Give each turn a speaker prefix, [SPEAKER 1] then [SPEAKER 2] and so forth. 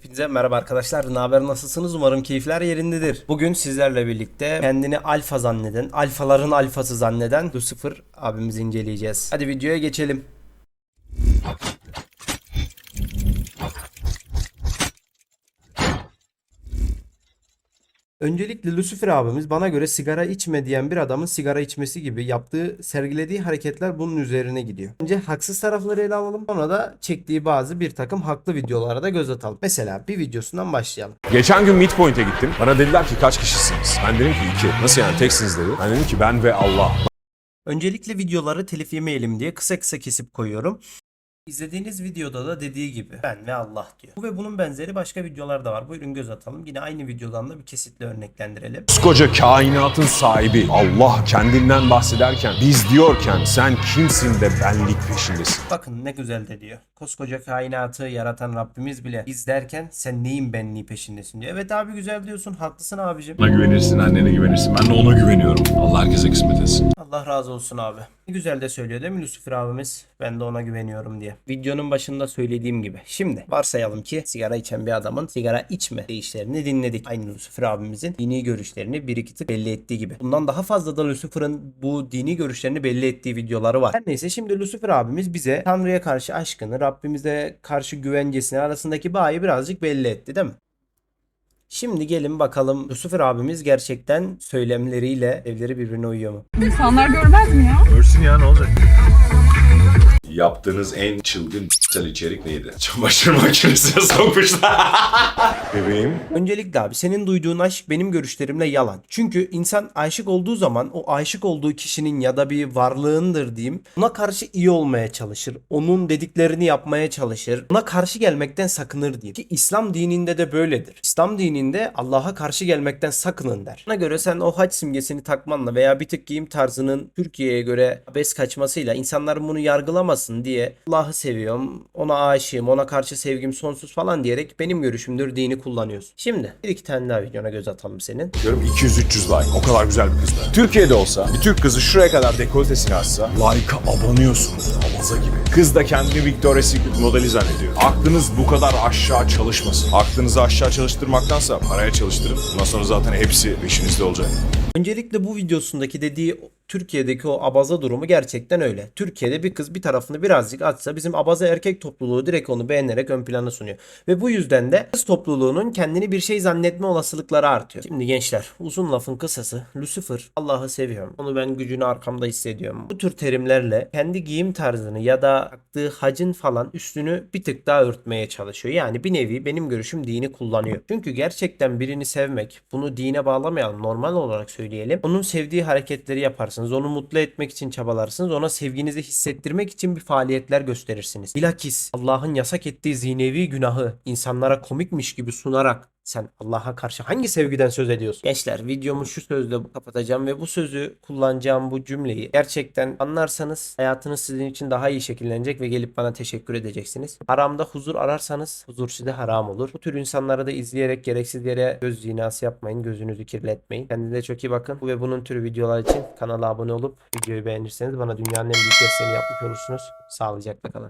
[SPEAKER 1] Hepinize merhaba arkadaşlar. Ne haber nasılsınız? Umarım keyifler yerindedir. Bugün sizlerle birlikte kendini alfa zanneden, alfaların alfası zanneden Lucifer abimizi inceleyeceğiz. Hadi videoya geçelim. Öncelikle Lucifer abimiz bana göre sigara içme diyen bir adamın sigara içmesi gibi yaptığı, sergilediği hareketler bunun üzerine gidiyor. Önce haksız tarafları ele alalım. Sonra da çektiği bazı bir takım haklı videolara da göz atalım. Mesela bir videosundan başlayalım.
[SPEAKER 2] Geçen gün Midpoint'e gittim. Bana dediler ki kaç kişisiniz? Ben dedim ki iki. Nasıl yani teksiniz dedi. Ben dedim ki ben ve Allah.
[SPEAKER 1] Öncelikle videoları telif yemeyelim diye kısa kısa kesip koyuyorum. İzlediğiniz videoda da dediği gibi ben ve Allah diyor. Bu ve bunun benzeri başka videolar da var. Buyurun göz atalım. Yine aynı videodan da bir kesitle örneklendirelim.
[SPEAKER 2] Koskoca kainatın sahibi Allah kendinden bahsederken biz diyorken sen kimsin de benlik peşindesin.
[SPEAKER 1] Bakın ne güzel de diyor. Koskoca kainatı yaratan Rabbimiz bile biz derken sen neyin benliği peşindesin diyor. Evet abi güzel diyorsun. Haklısın abicim.
[SPEAKER 3] Ona güvenirsin, annene güvenirsin. Ben de ona güveniyorum. Allah herkese kısmet etsin.
[SPEAKER 1] Allah razı olsun abi. Ne güzel de söylüyor değil mi Lucifer abimiz? Ben de ona güveniyorum diye. Videonun başında söylediğim gibi. Şimdi varsayalım ki sigara içen bir adamın sigara içme deyişlerini dinledik. Aynı Lucifer abimizin dini görüşlerini bir iki tık belli ettiği gibi. Bundan daha fazla da Lucifer'ın bu dini görüşlerini belli ettiği videoları var. Her neyse şimdi Lucifer abimiz bize Tanrı'ya karşı aşkını, Rabbimize karşı güvencesini arasındaki bağı birazcık belli etti değil mi? Şimdi gelin bakalım Lucifer abimiz gerçekten söylemleriyle evleri birbirine uyuyor mu?
[SPEAKER 4] İnsanlar görmez mi ya?
[SPEAKER 3] Görsün ya ne olacak?
[SPEAKER 5] Yaptığınız en çılgın s**sel içerik neydi? Çamaşır makinesine sokmuşlar.
[SPEAKER 2] Bebeğim
[SPEAKER 1] Öncelikle abi senin duyduğun aşk benim görüşlerimle yalan. Çünkü insan aşık olduğu zaman o aşık olduğu kişinin ya da bir varlığındır diyeyim. Ona karşı iyi olmaya çalışır. Onun dediklerini yapmaya çalışır. Ona karşı gelmekten sakınır diyeyim. Ki İslam dininde de böyledir. İslam dininde Allah'a karşı gelmekten sakının der. Ona göre sen o haç simgesini takmanla veya bir tık giyim tarzının Türkiye'ye göre abes kaçmasıyla insanların bunu yargılamasın diye Allah'ı seviyorum, ona aşığım, ona karşı sevgim sonsuz falan diyerek benim görüşümdür dini kullanıyorsun. Şimdi bir iki tane daha videona göz atalım senin.
[SPEAKER 2] diyorum 200-300 like. O kadar güzel bir kız da. Türkiye'de olsa bir Türk kızı şuraya kadar dekoltesini açsa like'a abanıyorsunuz. Abaza gibi. Kız da kendini Victoria's Secret modeli zannediyor. Aklınız bu kadar aşağı çalışmasın. Aklınızı aşağı çalıştırmaktansa paraya çalıştırın. Bundan sonra zaten hepsi peşinizde olacak.
[SPEAKER 1] Öncelikle bu videosundaki dediği Türkiye'deki o abaza durumu gerçekten öyle. Türkiye'de bir kız bir tarafını birazcık atsa bizim abaza erkek topluluğu direkt onu beğenerek ön plana sunuyor. Ve bu yüzden de kız topluluğunun kendini bir şey zannetme olasılıkları artıyor. Şimdi gençler uzun lafın kısası Lucifer Allah'ı seviyorum. Onu ben gücünü arkamda hissediyorum. Bu tür terimlerle kendi giyim tarzını ya da taktığı hacın falan üstünü bir tık daha örtmeye çalışıyor. Yani bir nevi benim görüşüm dini kullanıyor. Çünkü gerçekten birini sevmek bunu dine bağlamayalım normal olarak söyleyelim. Onun sevdiği hareketleri yaparsınız. Onu mutlu etmek için çabalarsınız. Ona sevginizi hissettirmek için bir faaliyetler gösterirsiniz. Bilakis Allah'ın yasak ettiği zinevi günahı insanlara komikmiş gibi sunarak sen Allah'a karşı hangi sevgiden söz ediyorsun? Gençler videomu şu sözle kapatacağım ve bu sözü kullanacağım bu cümleyi gerçekten anlarsanız hayatınız sizin için daha iyi şekillenecek ve gelip bana teşekkür edeceksiniz. Haramda huzur ararsanız huzur size haram olur. Bu tür insanları da izleyerek gereksiz yere göz zinası yapmayın. Gözünüzü kirletmeyin. Kendinize çok iyi bakın. Bu ve bunun türü videolar için kanala abone olup videoyu beğenirseniz bana dünyanın en büyük desteğini yapmış olursunuz. Sağlıcakla kalın.